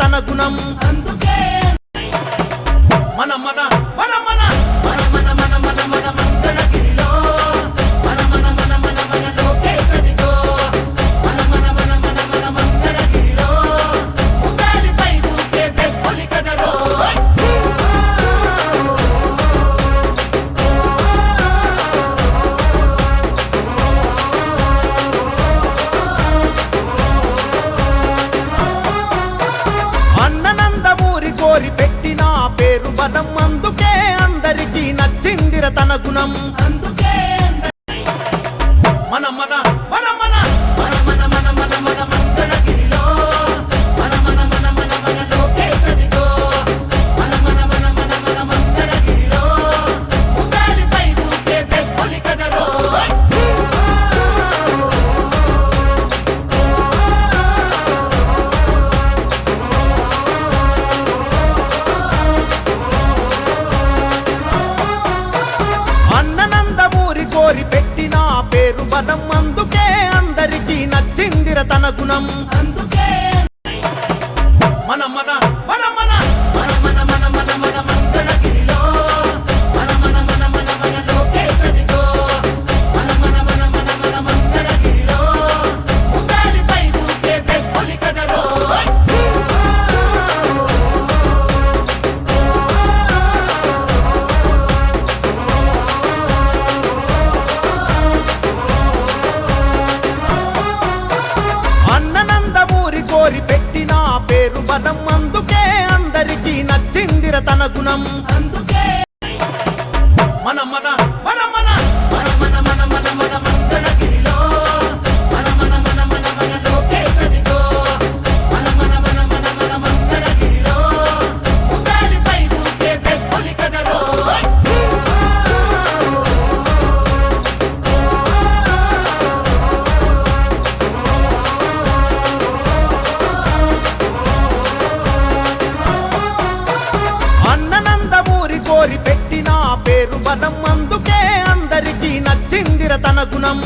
తన గుణం. అందుకే గుణం అందు జ్ఞాన గుణం. గుణం మన మన కోరి పెట్టిన పేరు బలం అందుకే అందరికీ నచ్చిందిర తన గుణం.